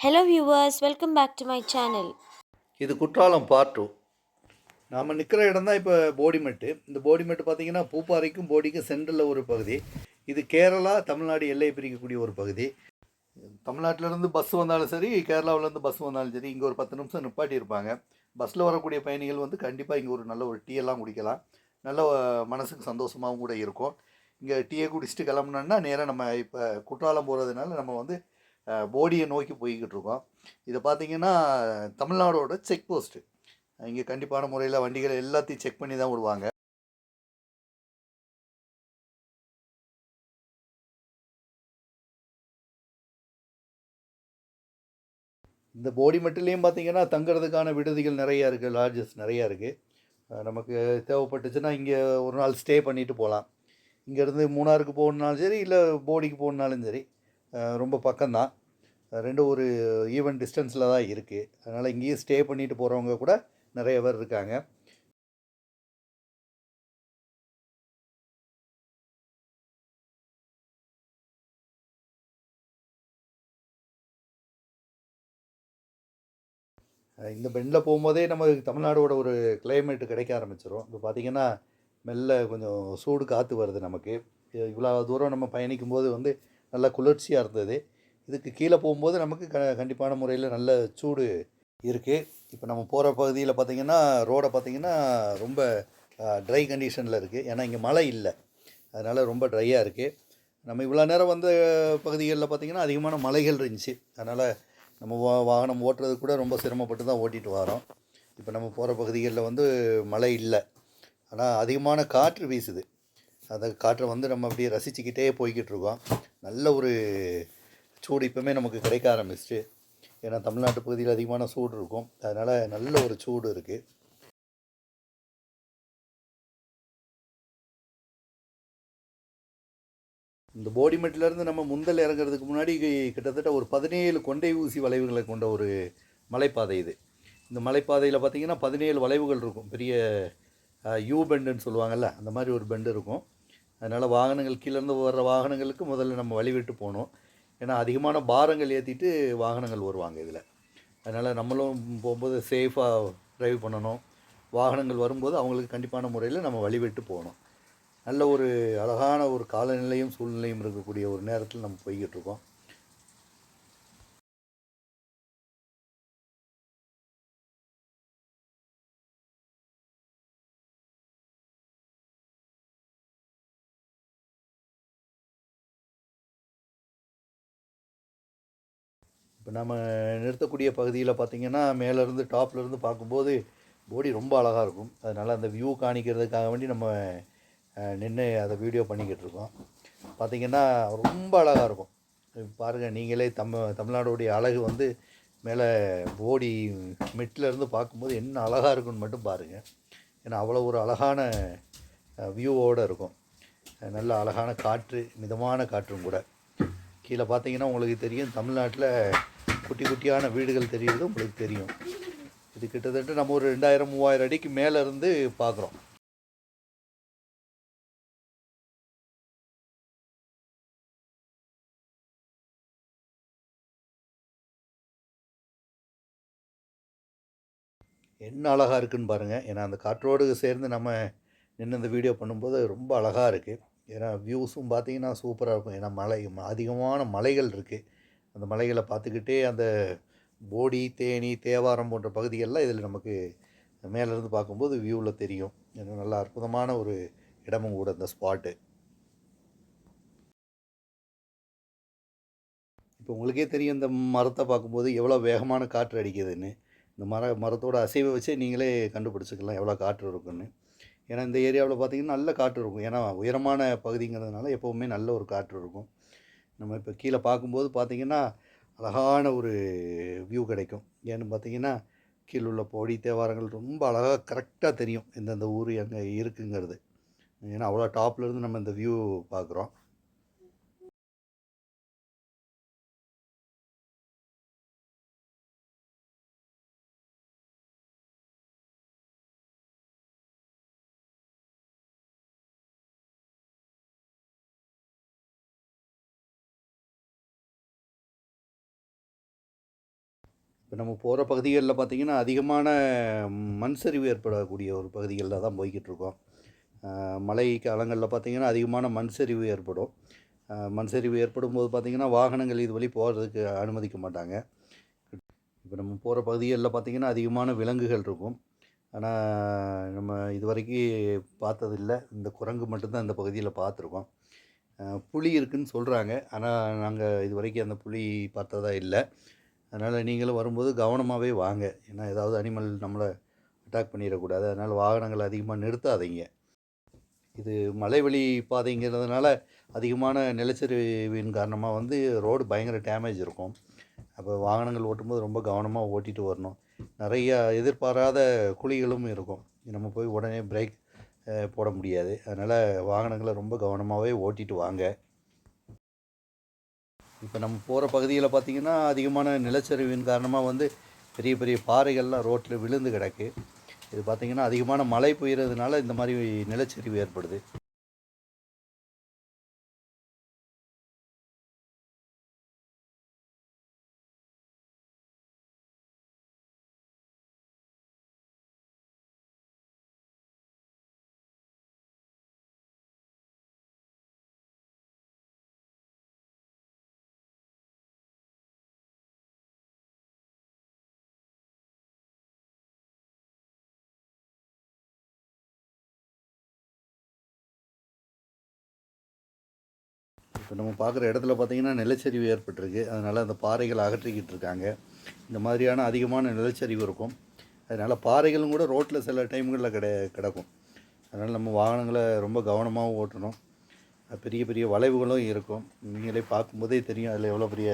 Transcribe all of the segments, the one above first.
Hello viewers welcome back to my channel இது Courtallam part two நாம் நிற்கிற இடம் தான் இப்போ போடிமெட்டு இந்த போடிமெட்டு பார்த்தீங்கன்னா பூப்பாறைக்கும் போடிக்கும் சென்ட்ரலில் ஒரு பகுதி. இது கேரளா தமிழ்நாடு எல்லையை பிரிக்கக்கூடிய ஒரு பகுதி. தமிழ்நாட்டிலேருந்து பஸ் வந்தாலும் சரி கேரளாவிலேருந்து பஸ் வந்தாலும் சரி இங்கே ஒரு பத்து நிமிஷம் நிப்பாட்டி இருப்பாங்க. பஸ்ஸில் வரக்கூடிய பயணிகள் வந்து கண்டிப்பாக இங்கே ஒரு நல்ல ஒரு டீ எல்லாம் குடிக்கலாம். நல்ல மனசுக்கு சந்தோஷமாகவும் கூட இருக்கும். இங்கே டீயை குடிச்சிட்டு கிளம்புனோன்னா நேராக நம்ம இப்போ குற்றாலம் போகிறதுனால நம்ம வந்து போடியை நோக்கி போய்கிட்டு இருக்கோம் இதை பார்த்தீங்கன்னா தமிழ்நாடோட செக் போஸ்ட்டு. இங்கே கண்டிப்பான முறையில் வண்டிகளை எல்லாத்தையும் செக் பண்ணி தான் விடுவாங்க. இந்த போடி மட்டுலேயும் பார்த்தீங்கன்னா தங்குறதுக்கான விடுதிகள் நிறையா இருக்குது லாட்ஜஸ் நிறையா இருக்குது நமக்கு தேவைப்பட்டுச்சுன்னா இங்கே ஒரு நாள் ஸ்டே பண்ணிவிட்டு போகலாம். இங்கேருந்து மூணாருக்கு போகணுனாலும் சரி இல்லை போடிக்கு போகணுனாலும் சரி. ரொம்ப பக்கம்தான். ரெண்டும் ஒரு ஈவன் டிஸ்டன்ஸில் தான் இருக்குது அதனால் இங்கேயும் ஸ்டே பண்ணிட்டு போகிறவங்க கூட நிறைய பேர் இருக்காங்க. இந்த பெண்டில் போகும்போதே நமக்கு தமிழ்நாடோட ஒரு கிளைமேட் கிடைக்க ஆரம்பிச்சிடும் இப்போ பார்த்திங்கன்னா மெல்ல கொஞ்சம் சூடு காற்று வருது நமக்கு. இவ்வளோ தூரம் நம்ம பயணிக்கும்போது வந்து நல்லா குளிர்ச்சியாக இருந்தது. இதுக்கு கீழே போகும்போது நமக்கு க கண்டிப்பான முறையில் நல்ல சூடு இருக்குது இப்போ நம்ம போகிற பகுதியில் பார்த்திங்கன்னா ரோடை பார்த்திங்கன்னா ரொம்ப ட்ரை கண்டிஷனில் இருக்குது ஏன்னா இங்கே மழை இல்லை. அதனால் ரொம்ப ட்ரையாக இருக்குது நம்ம இவ்வளோ நேரம் வந்த பகுதிகளில் பார்த்திங்கன்னா அதிகமான மலைகள் இருந்துச்சு. அதனால் நம்ம வா வாகனம் ஓட்டுறது கூட ரொம்ப சிரமப்பட்டு தான் ஓட்டிகிட்டு வரோம். இப்போ நம்ம போகிற பகுதிகளில் வந்து மழை இல்லை. ஆனால் அதிகமான காற்று வீசுது. அந்த காற்றை வந்து நம்ம அப்படியே ரசிச்சுக்கிட்டே போய்கிட்டு இருக்கோம். நல்ல ஒரு சூடு இப்போமே நமக்கு கிடைக்க ஆரம்பிச்சிட்டு ஏன்னா தமிழ்நாட்டு பகுதியில் அதிகமான சூடு இருக்கும். அதனால் நல்ல ஒரு சூடு இருக்குது இந்த போடிமெட்டிலேருந்து நம்ம முந்தல் இறங்குறதுக்கு முன்னாடி கிட்டத்தட்ட ஒரு பதினேழு கொண்டை ஊசி வளைவுகளை கொண்ட ஒரு மலைப்பாதை இது. இந்த மலைப்பாதையில் பார்த்தீங்கன்னா பதினேழு வளைவுகள் இருக்கும். பெரிய யூ பெண்டுன்னு சொல்லுவாங்கல்ல அந்த மாதிரி ஒரு பெண்டு இருக்கும். அதனால் வாகனங்கள் கீழேருந்து வர்ற வாகனங்களுக்கு முதல்ல நம்ம வழிவிட்டு போகணும். ஏன்னா அதிகமான பாரங்கள் ஏற்றிட்டு வாகனங்கள் வருவாங்க இதில். அதனால் நம்மளும் போகும்போது சேஃபாக ட்ரைவ் பண்ணணும். வாகனங்கள் வரும்போது அவங்களுக்கு கண்டிப்பான முறையில் நம்ம வழிவிட்டு போகணும். நல்ல ஒரு அழகான ஒரு காலநிலையும் சூழ்நிலையும் இருக்கக்கூடிய ஒரு நேரத்தில் நம்ம போய்கிட்டு இருக்கோம். இப்போ நம்ம நிறுத்தக்கூடிய பகுதியில் பார்த்திங்கன்னா மேலேருந்து டாப்லேருந்து பார்க்கும்போது போடி ரொம்ப அழகாக இருக்கும். அதனால் அந்த வியூ காணிக்கிறதுக்காக வேண்டி நம்ம நின்று அதை வீடியோ பண்ணிக்கிட்டு இருக்கோம். பார்த்திங்கன்னா ரொம்ப அழகாக இருக்கும். பாருங்கள் நீங்களே தம் தமிழ்நாடோடைய அழகு வந்து மேலே போடி மெட்டிலேருந்து பார்க்கும்போது என்ன அழகாக இருக்குன்னு மட்டும் பாருங்கள் ஏன்னா அவ்வளோ ஒரு அழகான வியூவோடு இருக்கும். நல்ல அழகான காற்று மிதமான காற்றும் கூட. கீழே பார்த்தீங்கன்னா உங்களுக்கு தெரியும் தமிழ்நாட்டில் குட்டி குட்டியான வீடுகள் தெரியுது உங்களுக்கு தெரியும். இது கிட்டத்தட்ட நம்ம ஒரு ரெண்டாயிரம் மூவாயிரம் அடிக்கு மேலே இருந்து பார்க்குறோம் என்ன அழகாக இருக்குன்னு பாருங்கள் ஏன்னா அந்த காற்றோடு சேர்ந்து நம்ம நின்று இந்த வீடியோ பண்ணும்போது ரொம்ப அழகாக இருக்குது ஏன்னா வியூஸும் பார்த்தீங்கன்னா சூப்பராக இருக்கும். ஏன்னா மலை ம- அதிகமான மலைகள் இருக்குது அந்த மலைகளை பார்த்துக்கிட்டே அந்த போடி தேனி தேவாரம் போன்ற பகுதிகளெலாம் இதில் நமக்கு மேலேருந்து பார்க்கும்போது வியூவில் தெரியும். ஏன்னா நல்ல அற்புதமான ஒரு இடமும் கூட இந்த ஸ்பாட்டு இப்போ உங்களுக்கே தெரியும் இந்த மரத்தை பார்க்கும்போது எவ்வளோ வேகமான காற்று அடிக்குதுன்னு. இந்த மர மரத்தோட அசைவை வச்சே நீங்களே கண்டுபிடிச்சிக்கலாம் எவ்வளோ காற்று இருக்குன்னு. ஏன்னா இந்த ஏரியாவில் பார்த்தீங்கன்னா நல்ல காற்று இருக்கும். ஏன்னா உயரமான பகுதிங்கிறதுனால எப்போவுமே நல்ல ஒரு காற்று இருக்கும். நம்ம இப்போ கீழே பார்க்கும்போது பார்த்திங்கன்னா அழகான ஒரு வியூ கிடைக்கும். ஏன்னு பார்த்தீங்கன்னா கீழே உள்ள பொடி தேவாரங்கள் ரொம்ப அழகாக கரெக்டாக தெரியும். எந்தெந்த ஊர் எங்கே இருக்குங்கிறது. ஏன்னா அவ்வளோ டாப்லேருந்து நம்ம இந்த வியூ பார்க்குறோம். இப்போ நம்ம போகிற பகுதிகளில் பார்த்திங்கன்னா அதிகமான மண் சரிவு ஏற்படக்கூடிய ஒரு பகுதிகளில் தான் போய்கிட்டு இருக்கோம் மழை காலங்களில் பார்த்திங்கன்னா அதிகமான மண் சரிவு ஏற்படும். மண் சரிவு ஏற்படும் போது பார்த்திங்கன்னா வாகனங்கள் இது வழி போகிறதுக்கு அனுமதிக்க மாட்டாங்க. இப்போ நம்ம போகிற பகுதிகளில் பார்த்திங்கன்னா அதிகமான விலங்குகள் இருக்கும். ஆனால் நம்ம இது வரைக்கும் பார்த்ததில்ல. இந்த குரங்கு மட்டும்தான் இந்த பகுதியில் பார்த்துருக்கோம். புளி புலி சொல்கிறாங்க ஆனால் நாங்கள் இது வரைக்கும் அந்த புலி பார்த்ததா இல்லை. அதனால் நீங்களும் வரும்போது கவனமாகவே வாங்க. ஏன்னா ஏதாவது அனிமல் நம்மளை அட்டாக் பண்ணிடக்கூடாது. அதனால் வாகனங்களை அதிகமாக நிறுத்தாதீங்க. இது மலைவழி பாதைங்கிறதுனால அதிகமான நிலச்சரிவின் காரணமாக வந்து ரோடு பயங்கர டேமேஜ் இருக்கும். அப்போ வாகனங்கள் ஓட்டும்போது ரொம்ப கவனமாக ஓட்டிகிட்டு வரணும். நிறைய எதிர்பாராத குழிகளும் இருக்கும். நம்ம போய் உடனே பிரேக் போட முடியாது. அதனால் வாகனங்களை ரொம்ப கவனமாகவே ஓட்டிகிட்டு வாங்க. இப்போ நம்ம போகிற பகுதியில் பார்த்திங்கன்னா அதிகமான நிலச்சரிவின் காரணமாக வந்து பெரிய பெரிய பாறைகள்லாம் ரோட்டில் விழுந்து கிடக்கு. இது பார்த்திங்கன்னா அதிகமான மழை பெய்கிறதுனால இந்த மாதிரி நிலச்சரிவு ஏற்படுது. இப்போ நம்ம பார்க்குற இடத்துல பார்த்திங்கன்னா நிலச்சரிவு ஏற்பட்டிருக்கு. அதனால் அந்த பாறைகளை அகற்றிக்கிட்டு இருக்காங்க. இந்த மாதிரியான அதிகமான நிலச்சரிவு இருக்கும். அதனால் பாறைகளும் கூட ரோட்டில் சில டைம்களில் கிட கிடக்கும். அதனால் நம்ம வாகனங்களை ரொம்ப கவனமாகவும் ஓட்டணும். பெரிய பெரிய வளைவுகளும் இருக்கும். நீங்களே பார்க்கும்போதே தெரியும் அதில் எவ்வளோ பெரிய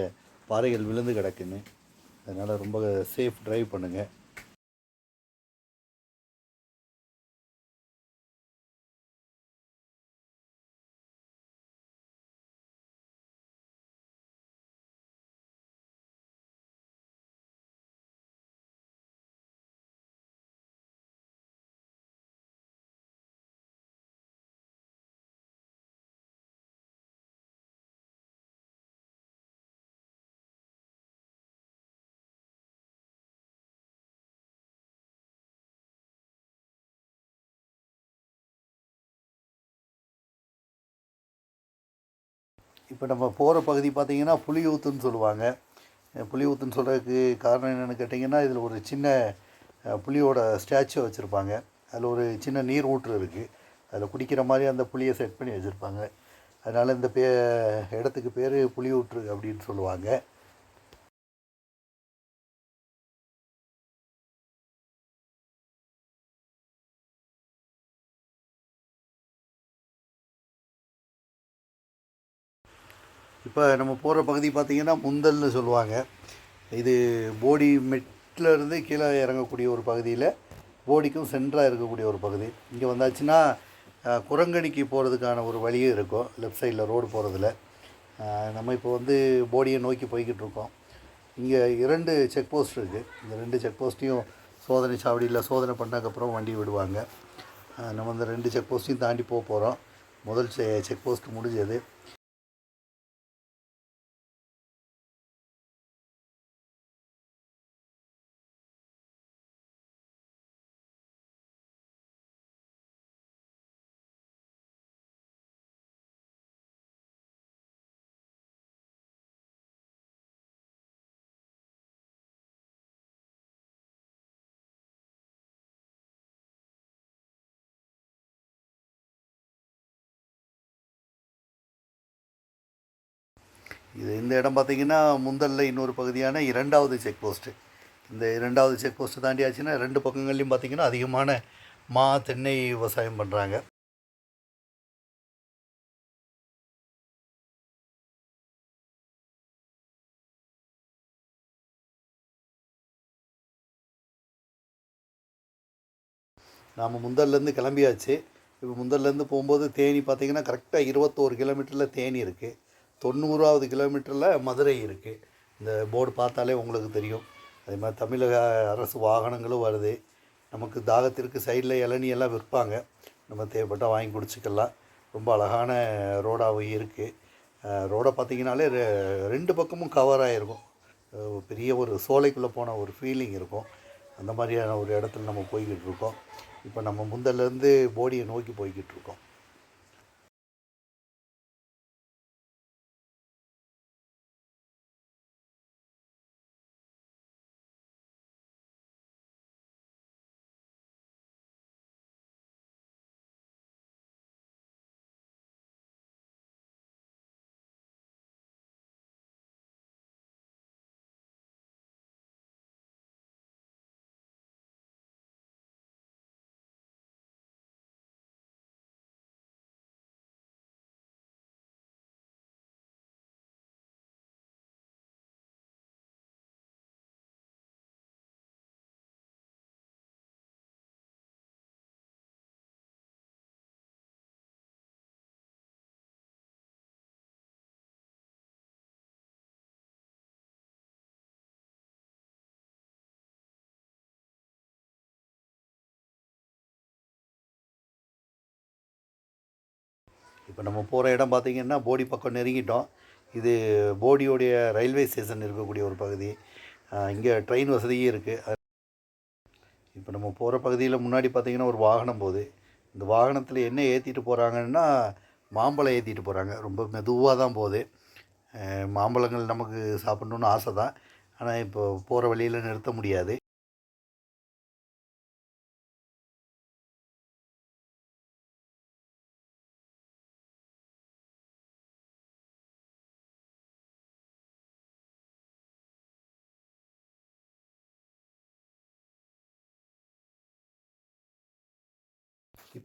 பாறைகள் விழுந்து கிடக்குன்னு. அதனால் ரொம்ப சேஃப் ட்ரைவ் பண்ணுங்கள் இப்போ நம்ம போகிற பகுதி பார்த்திங்கன்னா புலியூத்துன்னு சொல்லுவாங்க. புளி புலியூத்துன்னு சொல்கிறதுக்கு காரணம் என்னென்னு கேட்டிங்கன்னா இதில் ஒரு சின்ன புளியோட ஸ்டாச்சு வச்சுருப்பாங்க. அதில் ஒரு சின்ன நீர் ஊற்று இருக்குது அதில் குடிக்கிற மாதிரி அந்த புளியை செட் பண்ணி வச்சுருப்பாங்க. அதனால் இந்த பே இடத்துக்கு பேர் புலியூற்று அப்படின்னு சொல்லுவாங்க. இப்போ நம்ம போகிற பகுதி பார்த்திங்கன்னா முந்தல்னு சொல்லுவாங்க. இது போடி மெட்லேருந்து கீழே இறங்கக்கூடிய ஒரு பகுதியில் போடிக்கும் சென்டராக இருக்கக்கூடிய ஒரு பகுதி. இங்கே வந்தாச்சுன்னா குரங்கணிக்கு போகிறதுக்கான ஒரு வழியும் இருக்கும். லெஃப்ட் சைடில் ரோடு போகிறதுல நம்ம இப்போ வந்து போடியை நோக்கி போய்கிட்டு இருக்கோம். இங்கே இரண்டு செக் போஸ்ட் இருக்குது இந்த ரெண்டு செக் போஸ்ட்டையும் சோதனை சாவடியில் சோதனை பண்ணதுக்கப்புறம் வண்டி விடுவாங்க. நம்ம இந்த ரெண்டு செக் போஸ்ட்டையும் தாண்டி போக போகிறோம் முதல் செ செக் போஸ்ட் முடிஞ்சது. இது இந்த இடம் பார்த்தீங்கன்னா முந்தல்ல இன்னொரு பகுதியான இரண்டாவது செக் போஸ்ட்டு இந்த இரண்டாவது செக் போஸ்ட்டு தாண்டியாச்சுன்னா ரெண்டு பக்கங்கள்லையும் பார்த்தீங்கன்னா அதிகமான மா தென்னை விவசாயம் பண்ணுறாங்க நாம் முந்தல்லேருந்து கிளம்பியாச்சு. இப்போ முந்தல்லேருந்து போகும்போது தேனி பார்த்தீங்கன்னா கரெக்டாக இருபத்தோரு கிலோமீட்டரில் தேனி இருக்குது தொண்ணூறாவது கிலோமீட்டரில் மதுரை இருக்குது இந்த போர்டு பார்த்தாலே உங்களுக்கு தெரியும். அதே மாதிரி தமிழக அரசு வாகனங்களும் வருது. நமக்கு தாகத்திற்கு சைடில் இளநியெல்லாம் எல்லாம் விற்பாங்க. நம்ம தேவைப்பட்டால் வாங்கி குடிச்சிக்கலாம். ரொம்ப அழகான ரோடாகவும் இருக்குது ரோடை பார்த்தீங்கன்னாலே ரெ- ரெண்டு பக்கமும் கவர் ஆகிருக்கும் பெரிய ஒரு சோலைக்குள்ளே போன ஒரு ஃபீலிங் இருக்கும். அந்த மாதிரியான ஒரு இடத்துல நம்ம போய்கிட்டு இருக்கோம். இப்போ நம்ம முந்தல்லேருந்து போடியை நோக்கி போய்கிட்டு இருக்கோம். இப்போ நம்ம போகிற இடம் பார்த்திங்கன்னா போடி பக்கம் நெருங்கிட்டோம். இது போடியோடைய ரயில்வே ஸ்டேஷன் இருக்கக்கூடிய ஒரு பகுதி. இங்கே ட்ரெயின் வசதியும் இருக்குது இப்போ நம்ம போகிற பகுதியில் முன்னாடி பார்த்திங்கன்னா ஒரு வாகனம் போகுது. இந்த வாகனத்தில் என்ன ஏற்றிட்டு போகிறாங்கன்னா மாம்பழம் ஏற்றிட்டு போகிறாங்க. ரொம்ப மெதுவாக தான் போகுது. மாம்பழங்கள் நமக்கு சாப்பிட்ணுன்னு ஆசை தான். ஆனால் இப்போ போகிற வழியில் நிறுத்த முடியாது.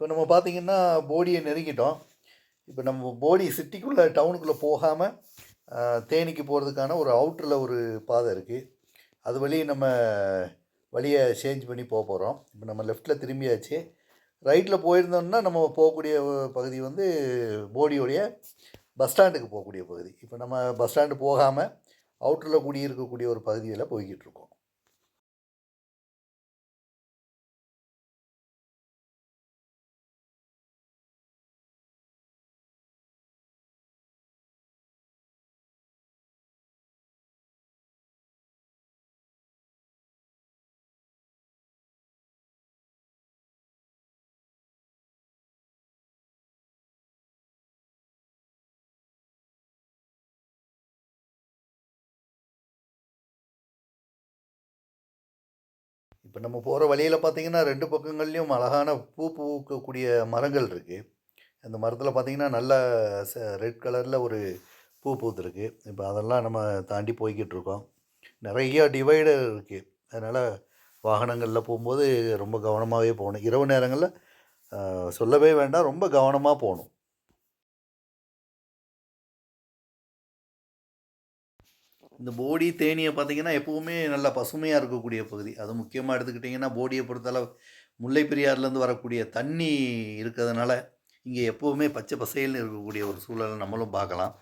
இப்போ நம்ம பார்த்திங்கன்னா போடியை நெருங்கிட்டோம். இப்போ நம்ம போடி சிட்டிக்குள்ளே டவுனுக்குள்ளே போகாமல் தேனிக்கு போகிறதுக்கான ஒரு அவுட்டரில் ஒரு பாதை இருக்குது அது வழியை நம்ம வழியை சேஞ்ச் பண்ணி போக போகிறோம் இப்போ நம்ம லெஃப்ட்டில் திரும்பியாச்சு. ரைட்டில் போயிருந்தோம்னா நம்ம போகக்கூடிய பகுதி வந்து போடியோடைய பஸ் ஸ்டாண்டுக்கு போகக்கூடிய பகுதி. இப்போ நம்ம பஸ் ஸ்டாண்டு போகாமல் அவுட்டரில் கூடியிருக்கக்கூடிய ஒரு பகுதியில் போய்கிட்டு இருக்கோம். இப்போ நம்ம போகிற வழியில் பார்த்தீங்கன்னா ரெண்டு பக்கங்கள்லேயும் அழகான பூ பூக்கக்கூடிய மரங்கள் இருக்குது அந்த மரத்தில் பார்த்தீங்கன்னா நல்ல ரெட் கலரில் ஒரு பூ பூத்துருக்கு. இப்போ அதெல்லாம் நம்ம தாண்டி போய்கிட்டு இருக்கோம். நிறைய டிவைடர் இருக்குது அதனால் வாகனங்களில் போகும்போது ரொம்ப கவனமாகவே போகணும். இரவு நேரங்களில் சொல்லவே வேண்டாம். ரொம்ப கவனமாக போகணும். இந்த போடி தேனியை பார்த்தீங்கன்னா எப்போவுமே நல்லா பசுமையாக இருக்கக்கூடிய பகுதி. அது முக்கியமாக எடுத்துக்கிட்டிங்கன்னா போடியை பொறுத்தளவு முல்லை பெரியாறுலேருந்து வரக்கூடிய தண்ணி இருக்கிறதுனால இங்கே எப்போவுமே பச்சை பசேல்னு இருக்கக்கூடிய ஒரு சூழலை நம்மளும் பார்க்கலாம்.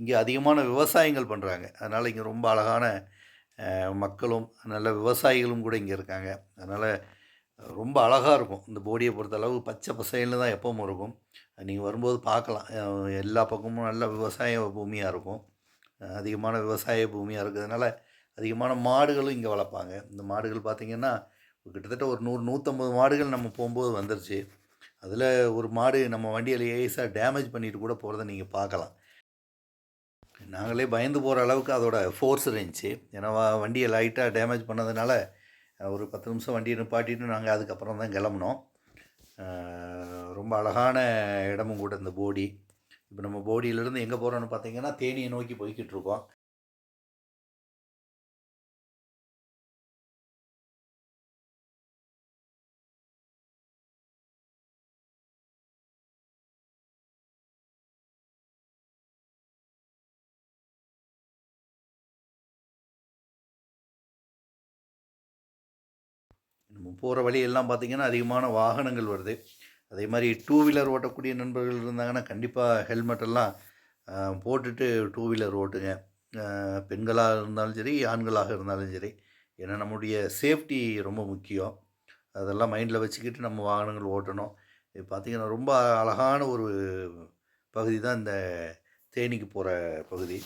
இங்கே அதிகமான விவசாயங்கள் பண்ணுறாங்க அதனால் இங்கே ரொம்ப அழகான மக்களும் நல்ல விவசாயிகளும் கூட இங்கே இருக்காங்க. அதனால் ரொம்ப அழகாக இருக்கும். இந்த போடியை பொறுத்தளவு பச்சை பசேல்னு தான் எப்பவும் இருக்கும். நீங்கள் வரும்போது பார்க்கலாம். எல்லா பக்கமும் நல்ல விவசாய பூமியாக இருக்கும். அதிகமான விவசாய பூமியாக இருக்கிறதுனால அதிகமான மாடுகளும் இங்கே வளர்ப்பாங்க. இந்த மாடுகள் பார்த்திங்கன்னா கிட்டத்தட்ட ஒரு நூறு நூற்றம்பது மாடுகள் நம்ம போகும்போது வந்துருச்சு. அதில் ஒரு மாடு நம்ம வண்டியில் ஏசாக டேமேஜ் பண்ணிட்டு கூட போகிறத நீங்கள் பார்க்கலாம். நாங்களே பயந்து போகிற அளவுக்கு அதோட ஃபோர்ஸ் இருந்துச்சு. ஏன்னா வண்டியை லைட்டாக டேமேஜ் பண்ணதுனால ஒரு பத்து நிமிஷம் வண்டியை நிப்பாட்டிட்டு நாங்கள் அதுக்கப்புறம் தான் கிளம்புனோம் ரொம்ப அழகான இடமும் கூட இந்த போடி. இப்போ நம்ம போடியிலேருந்து எங்கே போகிறோம்னு பார்த்தீங்கன்னா தேனியை நோக்கி போய்கிட்டு இருக்கோம் நம்ம போகிற வழியெல்லாம் பார்த்திங்கன்னா அதிகமான வாகனங்கள் வருது. அதே மாதிரி டூ வீலர் ஓட்டக்கூடிய நண்பர்கள் இருந்தாங்கன்னா கண்டிப்பாக ஹெல்மெட்டெல்லாம் போட்டுட்டு டூ வீலர் ஓட்டுங்க பெண்களாக இருந்தாலும் சரி ஆண்களாக இருந்தாலும் சரி ஏன்னா நம்முடைய சேஃப்டி ரொம்ப முக்கியம். அதெல்லாம் மைண்டில் வச்சுக்கிட்டு நம்ம வாகனங்கள் ஓட்டணும். இது பார்த்திங்கன்னா ரொம்ப அழகான ஒரு பகுதி தான் இந்த தேனிக்கு போகிற பகுதி.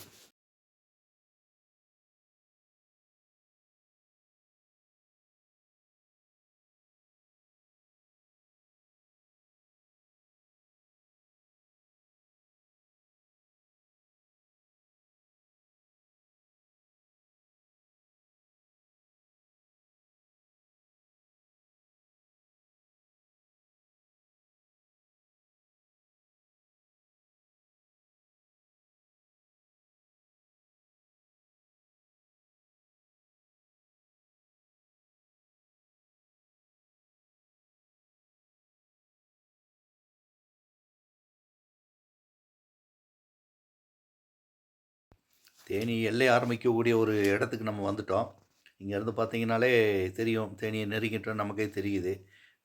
தேனி எல்லை ஆரம்பிக்கக்கூடிய ஒரு இடத்துக்கு நம்ம வந்துட்டோம். இங்கேருந்து பார்த்தீங்கனாலே தெரியும். தேனியை நெருங்கிட்டோம் நமக்கே தெரியுது.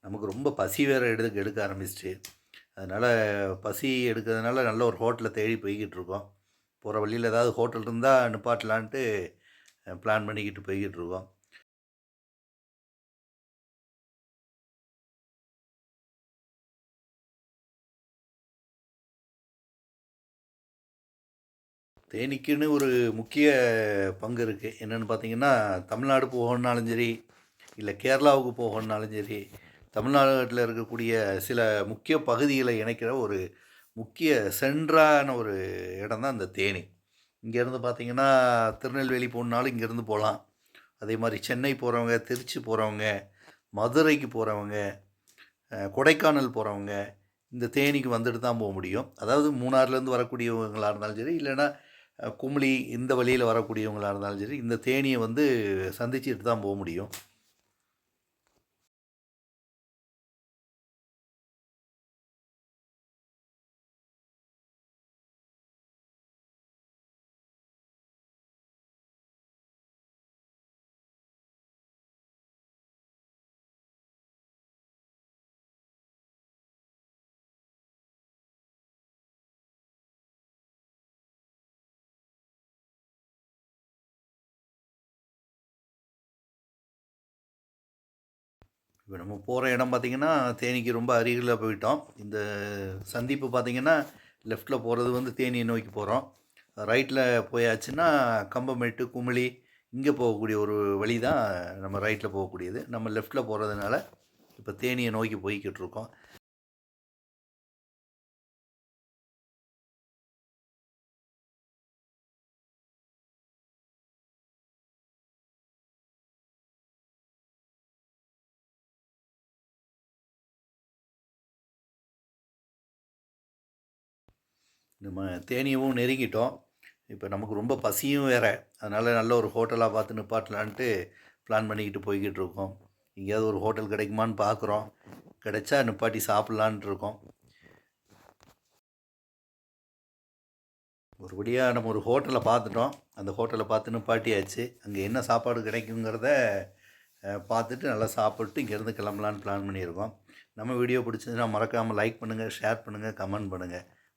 நமக்கு ரொம்ப பசி வேறு எடுக்க எடுக்க ஆரம்பிச்சிச்சு. அதனால் பசி எடுக்கிறதுனால நல்ல ஒரு ஹோட்டலை தேடி போய்கிட்டு இருக்கோம். போகிற வழியில் ஏதாவது ஹோட்டல் இருந்தால் நிப்பாட்டலான்ட்டு பிளான் பண்ணிக்கிட்டு போய்கிட்டு இருக்கோம். தேனிக்குன்னு ஒரு முக்கிய பங்கு இருக்குது என்னென்னு பார்த்தீங்கன்னா தமிழ்நாடு போகணுன்னாலும் சரி இல்லை கேரளாவுக்கு போகணுன்னாலும் சரி தமிழ்நாட்டில் இருக்கக்கூடிய சில முக்கிய பகுதிகளை இணைக்கிற ஒரு முக்கிய சென்றான ஒரு இடம் தான் இந்த தேனி. இங்கேருந்து பார்த்தீங்கன்னா திருநெல்வேலி போகணுனாலும் இங்கேருந்து போகலாம். அதே மாதிரி சென்னை போகிறவங்க திருச்சி போகிறவங்க மதுரைக்கு போகிறவங்க கொடைக்கானல் போகிறவங்க இந்த தேனிக்கு வந்துட்டு தான் போக முடியும். அதாவது மூணாறுலேருந்து வரக்கூடியவங்களாக இருந்தாலும் சரி இல்லைன்னா கும்ளி இந்த வழியில் வரக்கூடியவங்களாக இருந்தாலும் சரி இந்த தேனியை வந்து சந்திச்சுட்டு தான் போக முடியும். இப்போ நம்ம போகிற இடம் பார்த்திங்கன்னா தேனிக்கு ரொம்ப அருகில் போயிட்டோம். இந்த சந்திப்பு பார்த்திங்கன்னா லெஃப்ட்டில் போகிறது வந்து தேனியை நோக்கி போகிறோம் ரைட்டில் போயாச்சுன்னா கம்பமேட்டு குமிளி இங்கே போகக்கூடிய ஒரு வழி தான் நம்ம ரைட்டில் போகக்கூடியது. நம்ம லெஃப்ட்டில் போகிறதுனால இப்போ தேனியை நோக்கி போய்கிட்டு இருக்கோம். நம்ம தேனியவும் நெருங்கிட்டோம். இப்போ நமக்கு ரொம்ப பசியும் வேறு. அதனால் நல்ல ஒரு ஹோட்டலாக பார்த்து நிப்பாட்டலான்ட்டு பிளான் பண்ணிக்கிட்டு போய்கிட்டு இருக்கோம் எங்கேயாவது ஒரு ஹோட்டல் கிடைக்குமான்னு பார்க்குறோம் கிடைச்சா நிப்பாட்டி சாப்பிட்லான்ட்டு இருக்கோம் ஒருபடியாக நம்ம ஒரு ஹோட்டலை பார்த்துட்டோம். அந்த ஹோட்டலை பார்த்து நிப்பாட்டியாச்சு. அங்கே என்ன சாப்பாடு கிடைக்குங்கிறத பார்த்துட்டு நல்லா சாப்பிட்டு இங்கேருந்து கிளம்பலான்னு பிளான் பண்ணியிருக்கோம். நம்ம வீடியோ பிடிச்சதுன்னா மறக்காமல் லைக் பண்ணுங்கள் ஷேர் பண்ணுங்கள் கமெண்ட் பண்ணுங்கள்